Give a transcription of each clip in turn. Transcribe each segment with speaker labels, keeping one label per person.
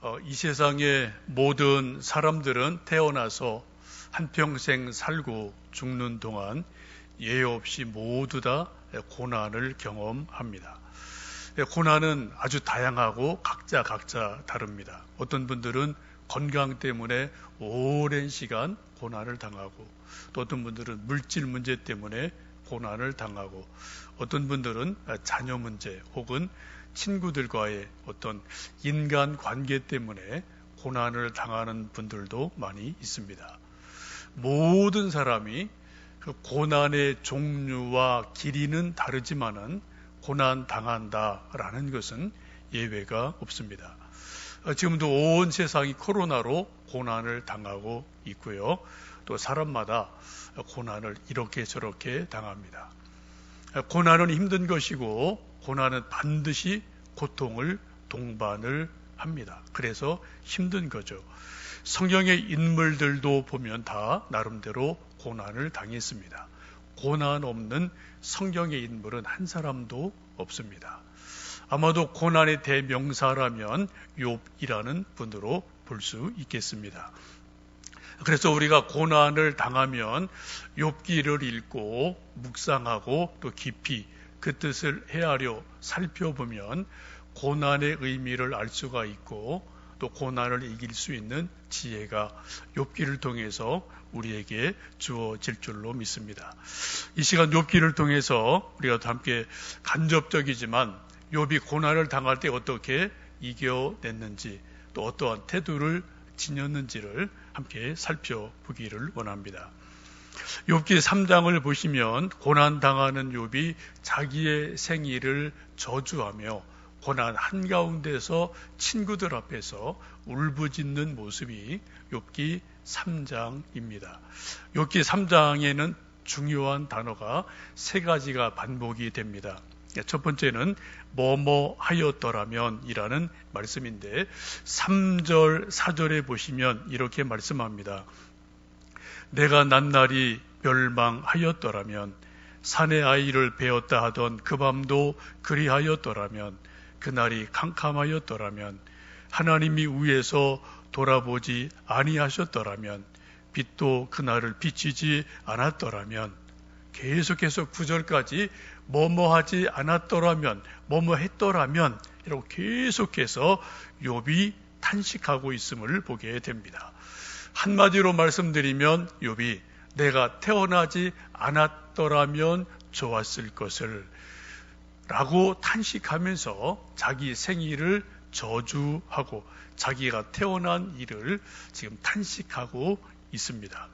Speaker 1: 어, 이 세상의 모든 사람들은 태어나서 한평생 살고 죽는 동안 예외 없이 모두 다 고난을 경험합니다. 고난은 아주 다양하고 각자 각자 다릅니다. 어떤 분들은 건강 때문에 오랜 시간 고난을 당하고 또 어떤 분들은 물질 문제 때문에 고난을 당하고 어떤 분들은 자녀 문제 혹은 친구들과의 어떤 인간 관계 때문에 고난을 당하는 분들도 많이 있습니다. 모든 사람이 그 고난의 종류와 길이는 다르지만은 고난 당한다라는 것은 예외가 없습니다. 어, 지금도 온 세상이 코로나로 고난을 당하고 있고요. 또 사람마다 고난을 이렇게 저렇게 당합니다. 어, 고난은 힘든 것이고 고난은 반드시 고통을 동반을 합니다. 그래서 힘든 거죠. 성경의 인물들도 보면 다 나름대로 고난을 당했습니다. 고난 없는 성경의 인물은 한 사람도 없습니다. 아마도 고난의 대명사라면 욥이라는 분으로 볼 수 있겠습니다. 그래서 우리가 고난을 당하면 욥기를 읽고 묵상하고 또 깊이 그 뜻을 헤아려 살펴보면 고난의 의미를 알 수가 있고 또 고난을 이길 수 있는 지혜가 욥기를 통해서 우리에게 주어질 줄로 믿습니다. 이 시간 욥기를 통해서 우리가 함께 간접적이지만 욥이 고난을 당할 때 어떻게 이겨냈는지 또 어떠한 태도를 지녔는지를 함께 살펴보기를 원합니다. 욥기 3장을 보시면 고난 당하는 욥이 자기의 생일을 저주하며 고난 한가운데서 친구들 앞에서 울부짖는 모습이 욥기 3장입니다. 욥기 3장에는 중요한 단어가 세 가지가 반복이 됩니다. 첫 번째는 뭐뭐 하였더라면 이라는 말씀인데 3절 4절에 보시면 이렇게 말씀합니다. 내가 낱날이 멸망하였더라면 산의 아이를 베었다 하던 그 밤도 그리하였더라면 그날이 캄캄하였더라면 하나님이 위에서 돌아보지 아니하셨더라면 빛도 그날을 비치지 않았더라면 계속해서 구절까지 뭐뭐 하지 않았더라면 뭐뭐 했더라면 이라고 계속해서 욥이 탄식하고 있음을 보게 됩니다. 한마디로 말씀드리면 욥이 내가 태어나지 않았더라면 좋았을 것을 라고 탄식하면서 자기 생일을 저주하고 자기가 태어난 일을 지금 탄식하고 있습니다.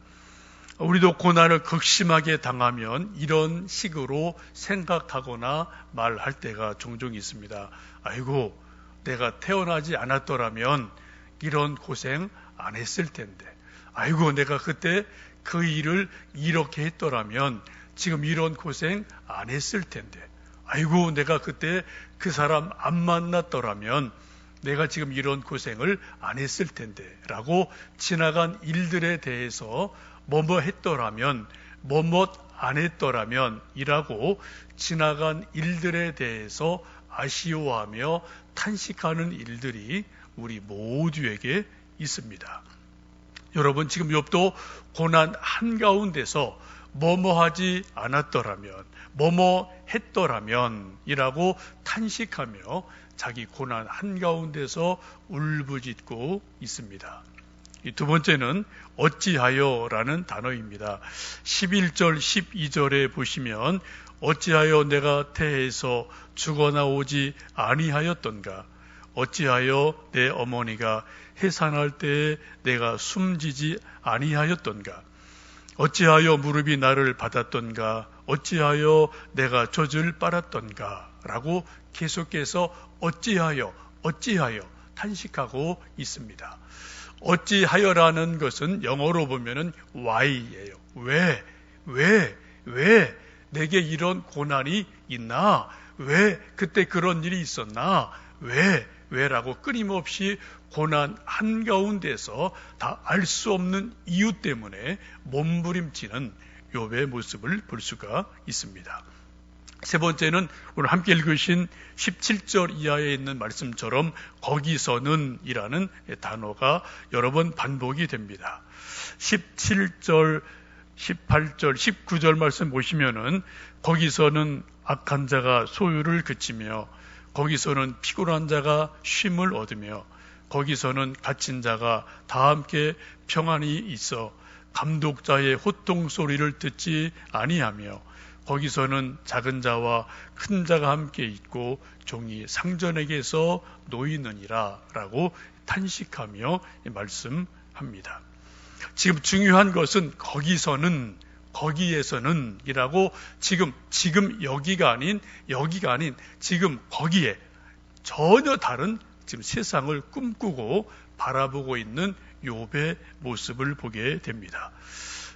Speaker 1: 우리도 고난을 극심하게 당하면 이런 식으로 생각하거나 말할 때가 종종 있습니다. 아이고, 내가 태어나지 않았더라면 이런 고생 안 했을 텐데. 아이고, 내가 그때 그 일을 이렇게 했더라면 지금 이런 고생 안 했을 텐데. 아이고, 내가 그때 그 사람 안 만났더라면 내가 지금 이런 고생을 안 했을 텐데. 라고 지나간 일들에 대해서 뭐뭐 했더라면, 뭐뭐 안 했더라면 이라고 지나간 일들에 대해서 아쉬워하며 탄식하는 일들이 우리 모두에게 있습니다. 여러분 지금 욥도 고난 한가운데서 뭐뭐 하지 않았더라면 뭐뭐 했더라면 이라고 탄식하며 자기 고난 한가운데서 울부짖고 있습니다. 두 번째는 어찌하여 라는 단어입니다. 11절 12절에 보시면 어찌하여 내가 태에서 죽어나오지 아니하였던가 어찌하여 내 어머니가 해산할 때에 내가 숨지지 아니하였던가 어찌하여 무릎이 나를 받았던가 어찌하여 내가 젖을 빨았던가 라고 계속해서 어찌하여 어찌하여 탄식하고 있습니다. 어찌하여라는 것은 영어로 보면은 why예요. 왜? 왜? 왜 내게 이런 고난이 있나? 왜 그때 그런 일이 있었나? 왜? 왜라고 끊임없이 고난 한가운데서 다 알 수 없는 이유 때문에 몸부림치는 욥의 모습을 볼 수가 있습니다. 세 번째는 오늘 함께 읽으신 17절 이하에 있는 말씀처럼 거기서는 이라는 단어가 여러 번 반복이 됩니다. 17절, 18절, 19절 말씀 보시면은 거기서는 악한 자가 소유를 그치며 거기서는 피곤한 자가 쉼을 얻으며 거기서는 갇힌 자가 다 함께 평안히 있어 감독자의 호통 소리를 듣지 아니하며 거기서는 작은 자와 큰 자가 함께 있고 종이 상전에게서 놓이느니라 라고 탄식하며 말씀합니다. 지금 중요한 것은 거기서는 거기에서는 이라고 지금 지금 여기가 아닌 여기가 아닌 지금 거기에 전혀 다른 지금 세상을 꿈꾸고 바라보고 있는 욥의 모습을 보게 됩니다.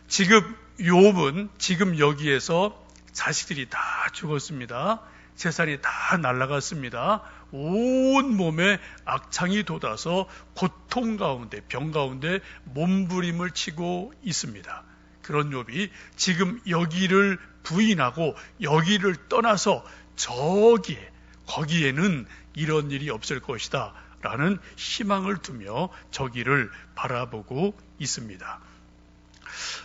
Speaker 1: 지금 욥은 지금 여기에서 자식들이 다 죽었습니다. 재산이 다 날아갔습니다. 온 몸에 악창이 돋아서 고통 가운데 병 가운데 몸부림을 치고 있습니다. 그런 욥이 지금 여기를 부인하고 여기를 떠나서 저기에 거기에는 이런 일이 없을 것이다 라는 희망을 두며 저기를 바라보고 있습니다.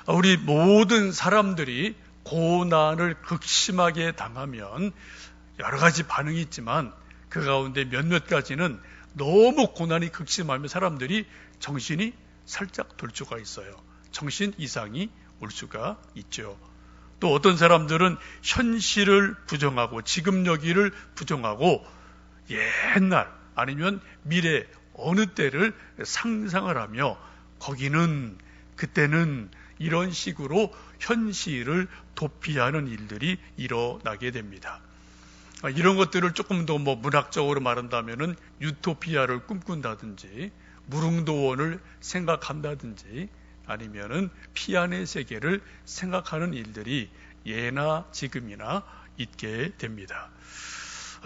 Speaker 1: 우리 모든 사람들이 고난을 극심하게 당하면 여러 가지 반응이 있지만 그 가운데 몇몇 가지는 너무 고난이 극심하면 사람들이 정신이 살짝 돌 수가 있어요. 정신 이상이 올 수가 있죠. 또 어떤 사람들은 현실을 부정하고 지금 여기를 부정하고 옛날 아니면 미래 어느 때를 상상을 하며 거기는 그때는 이런 식으로 현실을 도피하는 일들이 일어나게 됩니다. 아, 이런 것들을 조금 더 뭐 문학적으로 말한다면은 유토피아를 꿈꾼다든지 무릉도원을 생각한다든지 아니면은 피안의 세계를 생각하는 일들이 예나 지금이나 있게 됩니다.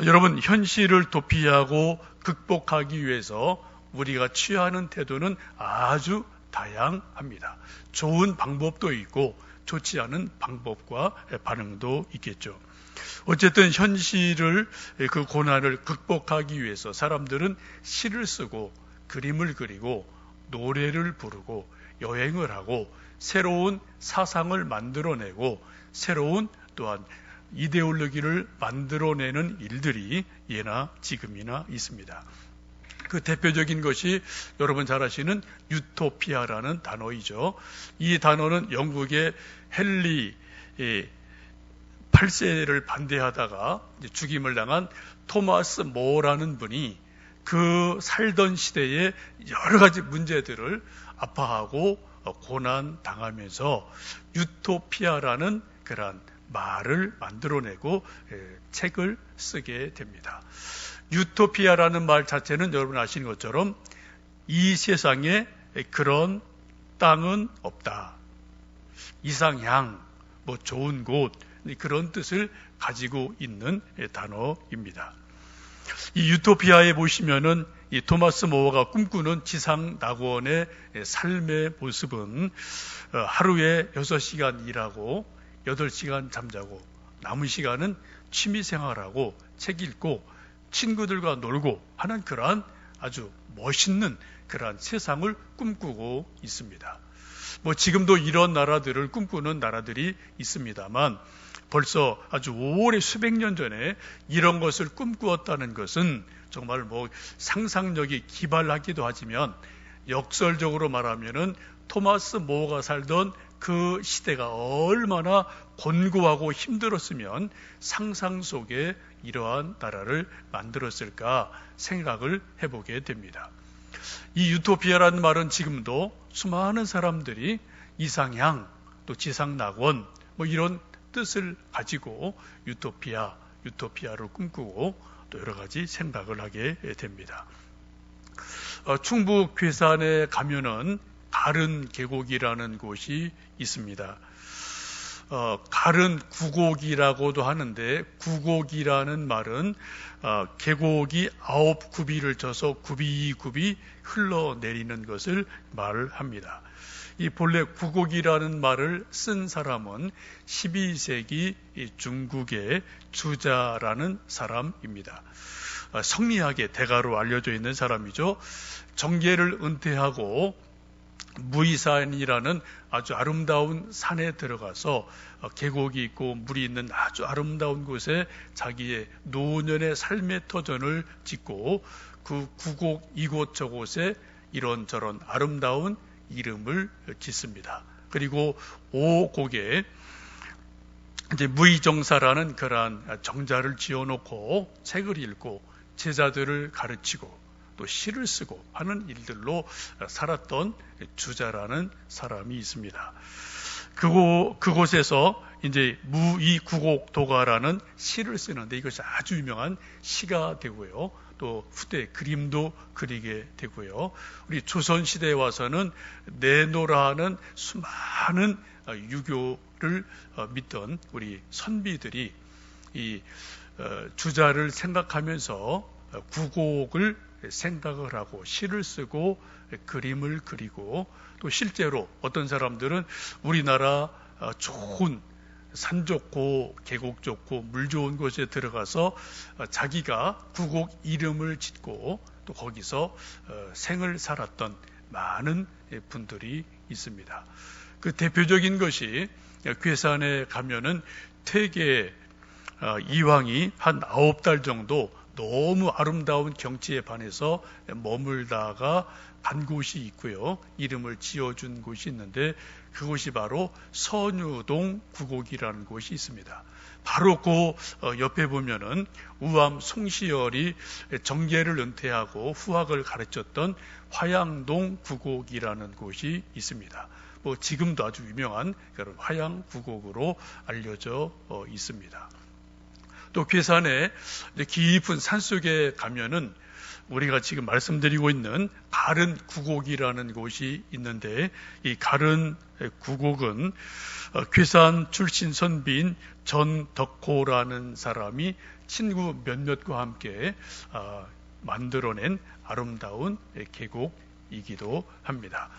Speaker 1: 여러분 현실을 도피하고 극복하기 위해서 우리가 취하는 태도는 아주 다양합니다. 좋은 방법도 있고 좋지 않은 방법과 반응도 있겠죠. 어쨌든 현실을 그 고난을 극복하기 위해서 사람들은 시를 쓰고 그림을 그리고 노래를 부르고 여행을 하고 새로운 사상을 만들어내고 새로운 또한 이데올로기를 만들어내는 일들이 예나 지금이나 있습니다. 그 대표적인 것이 여러분 잘 아시는 유토피아라는 단어이죠. 이 단어는 영국의 헨리 8세를 반대하다가 죽임을 당한 토마스 모라는 분이 그 살던 시대에 여러 가지 문제들을 아파하고 고난 당하면서 유토피아라는 그러한 말을 만들어내고 책을 쓰게 됩니다. 유토피아라는 말 자체는 여러분 아시는 것처럼 이 세상에 그런 땅은 없다. 이상향, 뭐 좋은 곳, 그런 뜻을 가지고 있는 단어입니다. 이 유토피아에 보시면은 이 토마스 모어가 꿈꾸는 지상 낙원의 삶의 모습은 어, 하루에 6시간 일하고 8시간 잠자고 남은 시간은 취미 생활하고 책 읽고 친구들과 놀고 하는 그러한 아주 멋있는 그러한 세상을 꿈꾸고 있습니다. 뭐 지금도 이런 나라들을 꿈꾸는 나라들이 있습니다만 벌써 아주 오래 수백 년 전에 이런 것을 꿈꾸었다는 것은 정말 뭐 상상력이 기발하기도 하지만 역설적으로 말하면은 토마스 모가 살던 그 시대가 얼마나 곤고하고 힘들었으면 상상 속에 이러한 나라를 만들었을까 생각을 해보게 됩니다. 이 유토피아라는 말은 지금도 수많은 사람들이 이상향, 또 지상낙원, 뭐 이런 뜻을 가지고 유토피아, 유토피아를 꿈꾸고 또 여러 가지 생각을 하게 됩니다. 어, 충북 괴산에 가면은 다른 계곡이라는 곳이 있습니다. 어, 갈은 구곡이라고도 하는데 구곡이라는 말은 어, 계곡이 아홉 구비를 져서 구비 구비 흘러내리는 것을 말합니다. 이 본래 구곡이라는 말을 쓴 사람은 12세기 중국의 주자라는 사람입니다. 어, 성리학의 대가로 알려져 있는 사람이죠. 정계를 은퇴하고 무이산이라는 아주 아름다운 산에 들어가서 어, 계곡이 있고 물이 있는 아주 아름다운 곳에 자기의 노년의 삶의 터전을 짓고 그 구곡 이곳 저곳에 이런저런 아름다운 이름을 짓습니다. 그리고 오곡에 이제 무의정사라는 그러한 정자를 지어놓고 책을 읽고 제자들을 가르치고 또 시를 쓰고 하는 일들로 살았던 주자라는 사람이 있습니다. 그곳, 그곳에서 이제 무의구곡도가라는 시를 쓰는데 이것이 아주 유명한 시가 되고요. 또 후대 그림도 그리게 되고요. 우리 조선 시대에 와서는 내노라는 수많은 유교를 믿던 우리 선비들이 이 주자를 생각하면서 구곡을 생각을 하고 시를 쓰고 그림을 그리고 또 실제로 어떤 사람들은 우리나라 좋은 산 좋고 계곡 좋고 물 좋은 곳에 들어가서 자기가 구곡 이름을 짓고 또 거기서 생을 살았던 많은 분들이 있습니다. 그 대표적인 것이 괴산에 가면은 퇴계 이황이 한 아홉 달 정도 너무 아름다운 경치에 반해서 머물다가 간 곳이 있고요. 이름을 지어준 곳이 있는데 그곳이 바로 선유동 구곡이라는 곳이 있습니다. 바로 그 어, 옆에 보면은 우암 송시열이 정계를 은퇴하고 후학을 가르쳤던 화양동 구곡이라는 곳이 있습니다. 뭐 지금도 아주 유명한 그런 화양 구곡으로 알려져 어, 있습니다. 또 괴산에 깊은 산 속에 가면은 우리가 지금 말씀드리고 있는 가른 구곡이라는 곳이 있는데 이 가른 구곡은 어, 괴산 출신 선비인 전덕호라는 사람이 친구 몇몇과 함께 어, 만들어낸 아름다운 계곡이기도 합니다.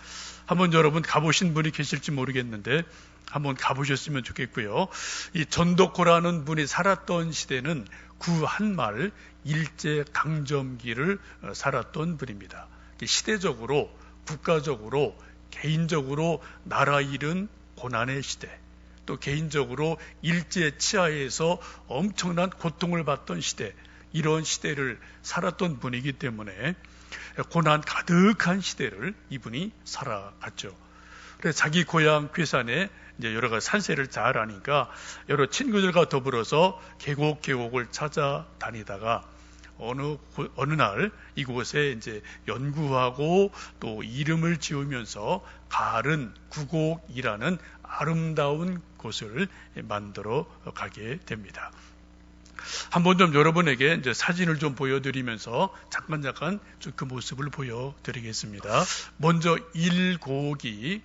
Speaker 1: 한번 여러분 가보신 분이 계실지 모르겠는데 한번 가보셨으면 좋겠고요. 이 전덕호라는 분이 살았던 시대는 구 한말 일제 강점기를 어, 살았던 분입니다. 시대적으로 국가적으로 개인적으로 나라 잃은 고난의 시대 또 개인적으로 일제 치하에서 엄청난 고통을 받던 시대 이런 시대를 살았던 분이기 때문에 고난 가득한 시대를 이분이 살아갔죠. 그래서 자기 고향 괴산에 이제 여러 가지 산세를 잘 아니까 여러 친구들과 더불어서 계곡 계곡을 찾아다니다가 어느 어느 날 이곳에 이제 연구하고 또 이름을 지으면서 가른 구곡이라는 아름다운 곳을 만들어 가게 됩니다. 한번 좀 여러분에게 이제 사진을 좀 보여드리면서 잠깐 잠깐 그 모습을 보여드리겠습니다. 먼저 일곡이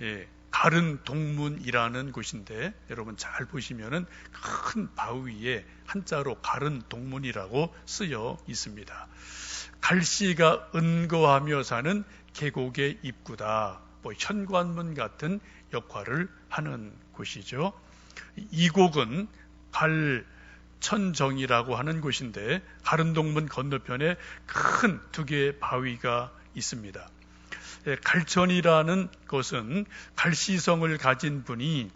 Speaker 1: 예, 가른 동문이라는 곳인데 여러분 잘 보시면은 큰 바위에 한자로 가른 동문이라고 쓰여 있습니다. 갈씨가 은거하며 사는 계곡의 입구다. 뭐 현관문 같은 역할을 하는 곳이죠. 이 곡은 갈 천정이라고 하는 곳인데 가른 동문 건너편에 큰 두 개의 바위가 있습니다. 예, 갈천이라는 것은 갈시성을 가진 분이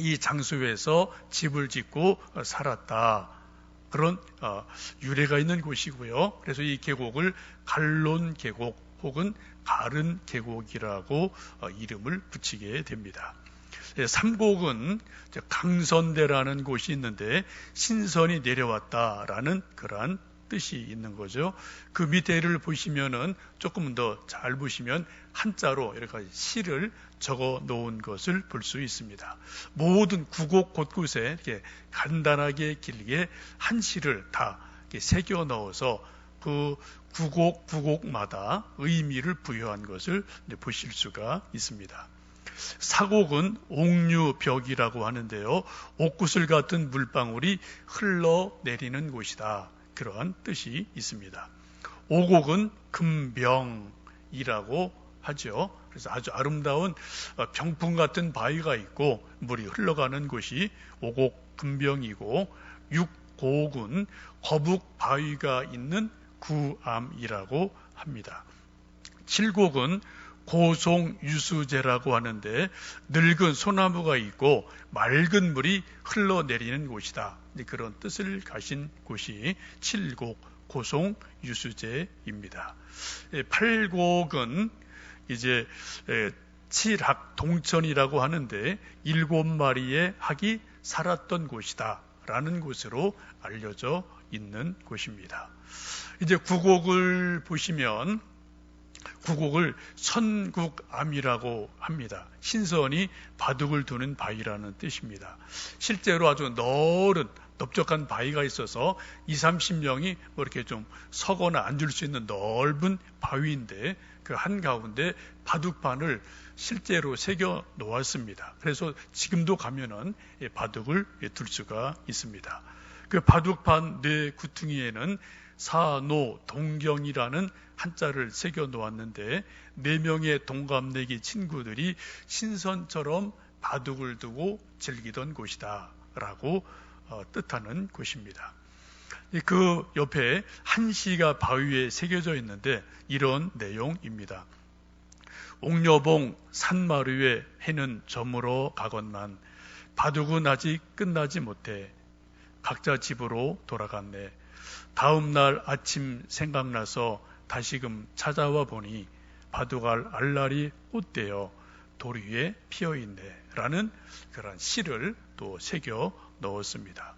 Speaker 1: 이 장소에서 집을 짓고 살았다. 그런 어, 유래가 있는 곳이고요. 그래서 이 계곡을 갈론 계곡 혹은 가른 계곡이라고 어, 이름을 붙이게 됩니다. 예, 삼곡은 강선대라는 곳이 있는데 신선이 내려왔다라는 그러한 뜻이 있는 거죠. 그 밑에를 보시면은 조금 더 잘 보시면 한자로 이렇게 시를 적어 놓은 것을 볼 수 있습니다. 모든 구곡 곳곳에 이렇게 간단하게 길게 한 시를 다 새겨 넣어서 그 구곡 구곡마다 의미를 부여한 것을 보실 수가 있습니다. 사곡은 옥류벽이라고 하는데요. 옥구슬 같은 물방울이 흘러내리는 곳이다. 그러한 뜻이 있습니다. 오곡은 금병이라고 하죠. 그래서 아주 아름다운 어, 병풍 같은 바위가 있고 물이 흘러가는 곳이 오곡 금병이고 육곡은 거북 바위가 있는 구암이라고 합니다. 칠곡은 고송유수제라고 하는데 늙은 소나무가 있고 맑은 물이 흘러내리는 곳이다. 그런 뜻을 가신 곳이 칠곡 고송유수제입니다. 예, 팔곡은 이제 칠학 동천이라고 하는데 일곱 마리의 학이 살았던 곳이다. 라는 곳으로 알려져 있는 곳입니다. 이제 구곡을 보시면 구곡을 선국암이라고 합니다. 신선이 바둑을 두는 바위라는 뜻입니다. 실제로 아주 넓은 넓적한 바위가 있어서 2, 30명이 뭐 이렇게 좀 서거나 앉을 수 있는 넓은 바위인데 그 한가운데 바둑판을 실제로 새겨 놓았습니다. 그래서 지금도 가면은 바둑을 둘 수가 있습니다. 그 바둑판 네 구퉁이에는 사노 동경이라는 한자를 새겨 놓았는데 네 명의 동갑내기 친구들이 신선처럼 바둑을 두고 즐기던 곳이다라고 어, 뜻하는 곳입니다. 그 옆에 한시가 바위에 새겨져 있는데 이런 내용입니다. 옥녀봉 산마루에 해는 저물어 가건만 바둑은 아직 끝나지 못해 각자 집으로 돌아갔네. 다음 날 아침 생각나서 다시금 찾아와 보니 바둑알 알날이 꽃되어 돌 위에 피어 있네. 라는 그런 시를 또 새겨 넣었습니다.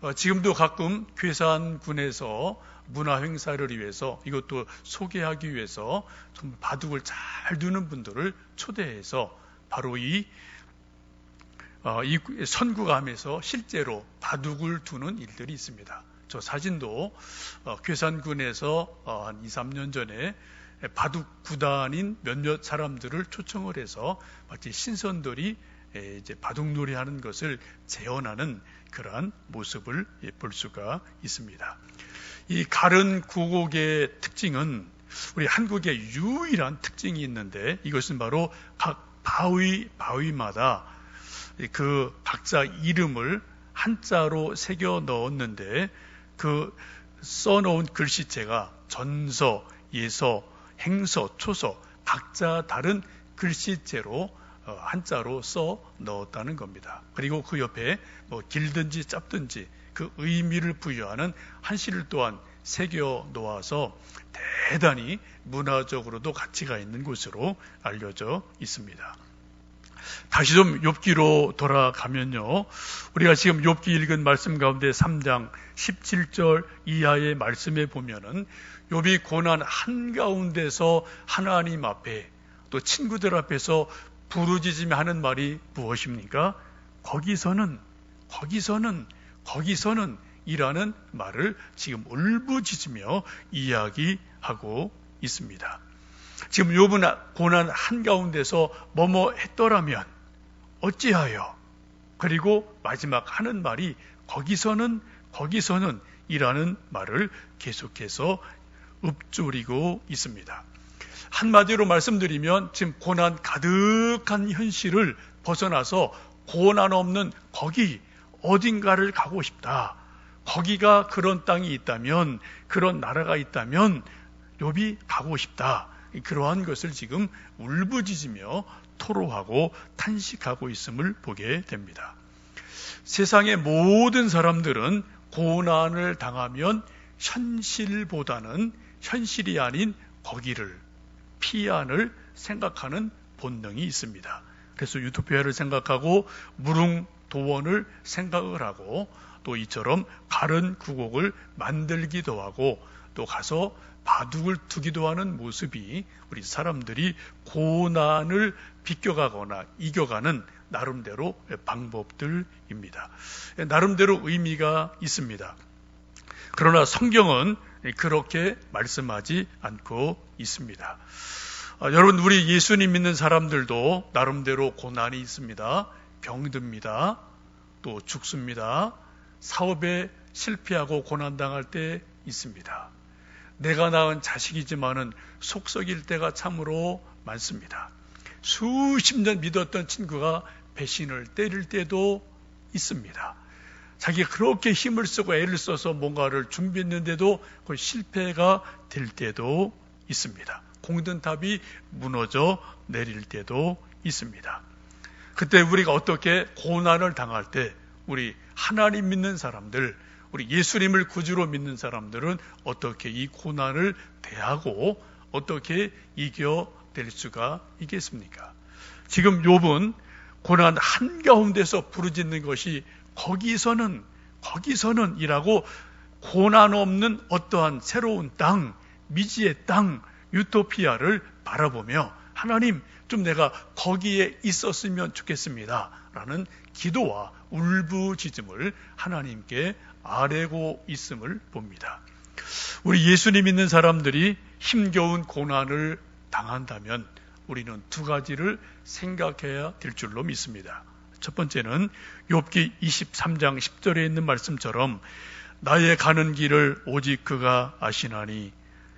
Speaker 1: 어, 지금도 가끔 괴산군에서 문화 행사를 위해서 이것도 소개하기 위해서 좀 바둑을 잘 두는 분들을 초대해서 바로 이, 어, 이 선구감에서 실제로 바둑을 두는 일들이 있습니다. 저 사진도 어, 괴산군에서 어, 한 2, 3년 전에 바둑 구단인 몇몇 사람들을 초청을 해서 마치 신선들이 이제 바둑놀이 하는 것을 재현하는 그러한 모습을 볼 수가 있습니다. 이 가른 구곡의 특징은 우리 한국의 유일한 특징이 있는데 이것은 바로 각 바위 바위마다 그 각자 이름을 한자로 새겨 넣었는데 그 써놓은 글씨체가 전서, 예서, 행서, 초서 각자 다른 글씨체로 어, 한자로 써 넣었다는 겁니다. 그리고 그 옆에 뭐 길든지 짧든지 그 의미를 부여하는 한시를 또한 새겨 놓아서 대단히 문화적으로도 가치가 있는 곳으로 알려져 있습니다. 다시 좀 욥기로 돌아가면요. 우리가 지금 욥기 읽은 말씀 가운데 3장 17절 이하의 말씀에 보면은 욥이 고난 한가운데서 하나님 앞에 또 친구들 앞에서 부르짖으며 하는 말이 무엇입니까? 거기서는 거기서는 거기서는 이라는 말을 지금 울부짖으며 이야기하고 있습니다. 지금 요분 고난 한가운데서 뭐뭐 했더라면 어찌하여 그리고 마지막 하는 말이 거기서는 거기서는 이라는 말을 계속해서 읊조리고 있습니다. 한마디로 말씀드리면 지금 고난 가득한 현실을 벗어나서 고난 없는 거기 어딘가를 가고 싶다. 거기가 그런 땅이 있다면 그런 나라가 있다면 욥이 가고 싶다. 그러한 것을 지금 울부짖으며 토로하고 탄식하고 있음을 보게 됩니다. 세상의 모든 사람들은 고난을 당하면 현실보다는 현실이 아닌 거기를 피안을 생각하는 본능이 있습니다. 그래서 유토피아를 생각하고 무릉 도원을 생각을 하고 또 이처럼 가른 구곡을 만들기도 하고 또 가서 바둑을 두기도 하는 모습이 우리 사람들이 고난을 비껴가거나 이겨가는 나름대로 방법들입니다. 나름대로 의미가 있습니다. 그러나 성경은 그렇게 말씀하지 않고 있습니다. 아, 여러분 우리 예수님 믿는 사람들도 나름대로 고난이 있습니다. 병듭니다. 또 죽습니다. 사업에 실패하고 고난당할 때 있습니다. 내가 낳은 자식이지만은 속썩일 때가 참으로 많습니다. 수십 년 믿었던 친구가 배신을 때릴 때도 있습니다. 자기가 그렇게 힘을 쓰고 애를 써서 뭔가를 준비했는데도 그 실패가 될 때도 있습니다. 공든탑이 무너져 내릴 때도 있습니다. 그때 우리가 어떻게 고난을 당할 때 우리 하나님 믿는 사람들, 우리 예수님을 구주로 믿는 사람들은 어떻게 이 고난을 대하고 어떻게 이겨낼 수가 있겠습니까? 지금 욥은 고난 한가운데서 부르짖는 것이 거기서는 거기서는 이라고 고난 없는 어떠한 새로운 땅, 미지의 땅, 유토피아를 바라보며 하나님 좀 내가 거기에 있었으면 좋겠습니다. 라는 기도와 울부짖음을 하나님께 아뢰고 있음을 봅니다. 우리 예수님 믿는 사람들이 힘겨운 고난을 당한다면 우리는 두 가지를 생각해야 될 줄로 믿습니다. 첫 번째는 욥기 23장 10절에 있는 말씀처럼 나의 가는 길을 오직 그가 아시나니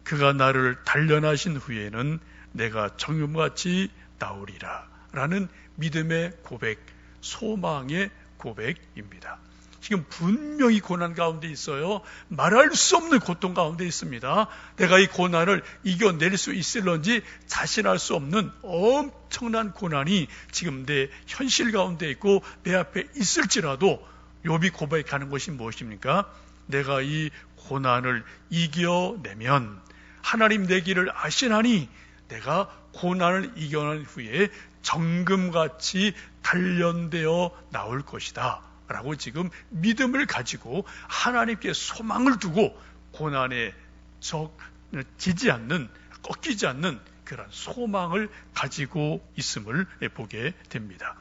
Speaker 1: 그가 나를 단련하신 후에는 내가 정금같이 나오리라 라는 믿음의 고백, 소망의 고백입니다. 지금 분명히 고난 가운데 있어요. 말할 수 없는 고통 가운데 있습니다. 내가 이 고난을 이겨낼 수 있을런지 자신할 수 없는 엄청난 고난이 지금 내 현실 가운데 있고 내 앞에 있을지라도 욥이 고백하는 것이 무엇입니까? 내가 이 고난을 이겨내면 하나님 내 길을 아시나니 내가 고난을 이겨낸 후에 정금같이 단련되어 나올 것이다. 라고 지금 믿음을 가지고 하나님께 소망을 두고 고난에 적 지지 않는 꺾이지 않는 그런 소망을 가지고 있음을 보게 됩니다.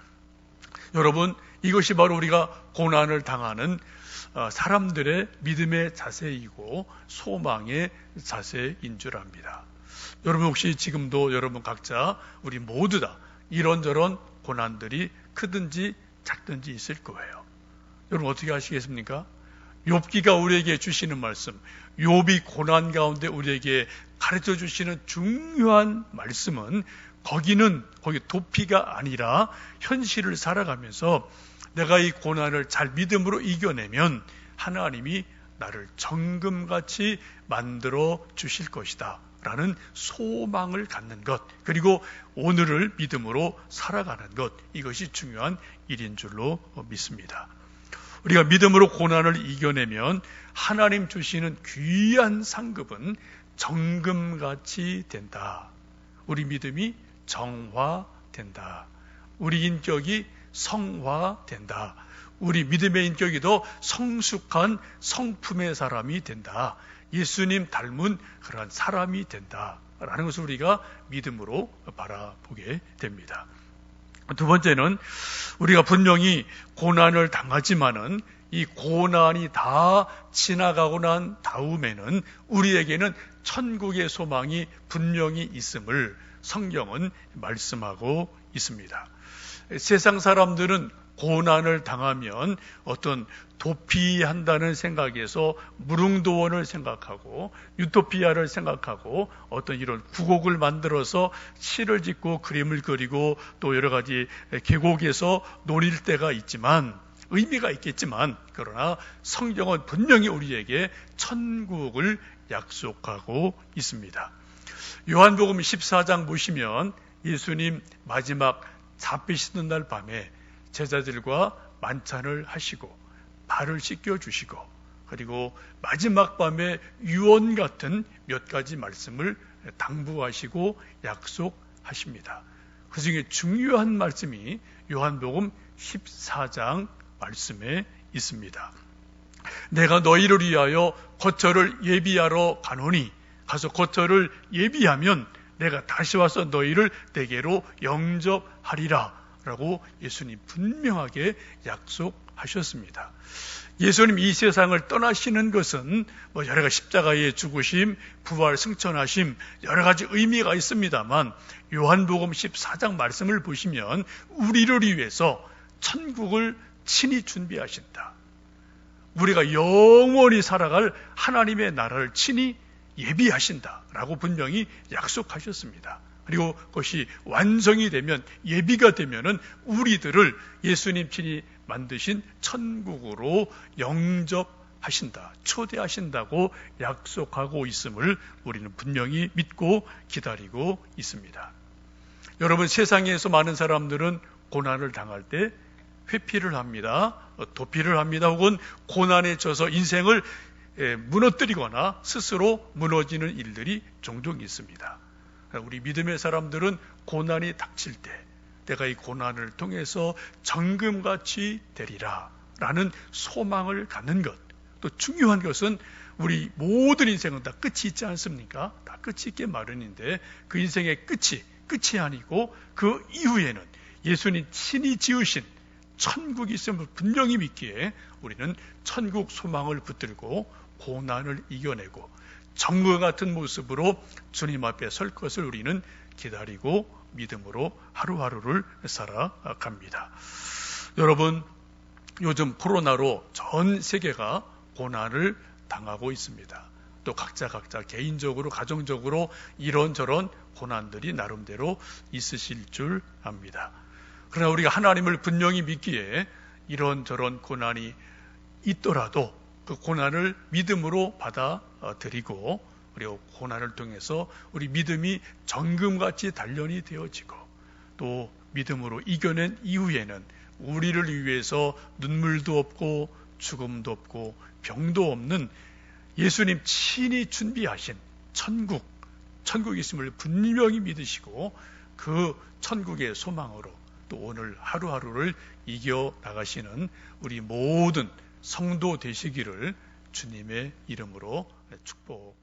Speaker 1: 여러분 이것이 바로 우리가 고난을 당하는 어, 사람들의 믿음의 자세이고 소망의 자세인 줄 압니다. 여러분 혹시 지금도 여러분 각자 우리 모두 다 이런저런 고난들이 크든지 작든지 있을 거예요. 여러분 어떻게 하시겠습니까? 욥기가 우리에게 주시는 말씀, 욥이 고난 가운데 우리에게 가르쳐 주시는 중요한 말씀은 거기는 거기 도피가 아니라 현실을 살아가면서 내가 이 고난을 잘 믿음으로 이겨내면 하나님이 나를 정금같이 만들어 주실 것이다. 라는 소망을 갖는 것, 그리고 오늘을 믿음으로 살아가는 것, 이것이 중요한 일인 줄로 믿습니다. 우리가 믿음으로 고난을 이겨내면 하나님 주시는 귀한 상급은 정금같이 된다. 우리 믿음이 정화된다. 우리 인격이 성화된다. 우리 믿음의 인격이 더 성숙한 성품의 사람이 된다. 예수님 닮은 그러한 사람이 된다. 라는 것을 우리가 믿음으로 바라보게 됩니다. 두 번째는 우리가 분명히 고난을 당하지만은 이 고난이 다 지나가고 난 다음에는 우리에게는 천국의 소망이 분명히 있음을 성경은 말씀하고 있습니다. 세상 사람들은 고난을 당하면 어떤 도피한다는 생각에서 무릉도원을 생각하고 유토피아를 생각하고 어떤 이런 구곡을 만들어서 시를 짓고 그림을 그리고 또 여러 가지 계곡에서 노릴 때가 있지만 의미가 있겠지만 그러나 성경은 분명히 우리에게 천국을 약속하고 있습니다. 요한복음 14장 보시면 예수님 마지막 잡히시는 날 밤에 제자들과 만찬을 하시고 발을 씻겨 주시고 그리고 마지막 밤에 유언 같은 몇 가지 말씀을 당부하시고 약속하십니다. 그 중에 중요한 말씀이 요한복음 14장 말씀에 있습니다. 내가 너희를 위하여 거처를 예비하러 가노니 가서 거처를 예비하면 내가 다시 와서 너희를 내게로 영접하리라 라고 예수님 분명하게 약속 약속하셨습니다. 예수님 이 세상을 떠나시는 것은 뭐 여러 가지 십자가의 죽으심, 부활, 승천하심 여러 가지 의미가 있습니다만 요한복음 14장 말씀을 보시면 우리를 위해서 천국을 친히 준비하신다. 우리가 영원히 살아갈 하나님의 나라를 친히 예비하신다라고 분명히 약속하셨습니다. 그리고 그것이 완성이 되면 예비가 되면은 우리들을 예수님 친히 만드신 천국으로 영접하신다, 초대하신다고 약속하고 있음을 우리는 분명히 믿고 기다리고 있습니다. 여러분 세상에서 많은 사람들은 고난을 당할 때 회피를 합니다. 도피를 합니다. 혹은 고난에 져서 인생을 무너뜨리거나 스스로 무너지는 일들이 종종 있습니다. 우리 믿음의 사람들은 고난이 닥칠 때 내가 이 고난을 통해서 정금같이 되리라 라는 소망을 갖는 것. 또 중요한 것은 우리 모든 인생은 다 끝이 있지 않습니까? 다 끝이 있게 마련인데 그 인생의 끝이 끝이 아니고 그 이후에는 예수님 친히 지으신 천국이 있음을 분명히 믿기에 우리는 천국 소망을 붙들고 고난을 이겨내고 정과 같은 모습으로 주님 앞에 설 것을 우리는 기다리고 믿음으로 하루하루를 살아갑니다. 여러분, 요즘 코로나로 전 세계가 고난을 당하고 있습니다. 또 각자 각자 개인적으로 가정적으로 이런저런 고난들이 나름대로 있으실 줄 압니다. 그러나 우리가 하나님을 분명히 믿기에 이런저런 고난이 있더라도 그 고난을 믿음으로 받아 들이고 그리고 고난을 통해서 우리 믿음이 정금같이 단련이 되어지고 또 믿음으로 이겨낸 이후에는 우리를 위해서 눈물도 없고 죽음도 없고 병도 없는 예수님 친히 준비하신 천국, 천국이 있음을 분명히 믿으시고 그 천국의 소망으로 또 오늘 하루하루를 이겨 나가시는 우리 모든 성도 되시기를 주님의 이름으로 축복합니다.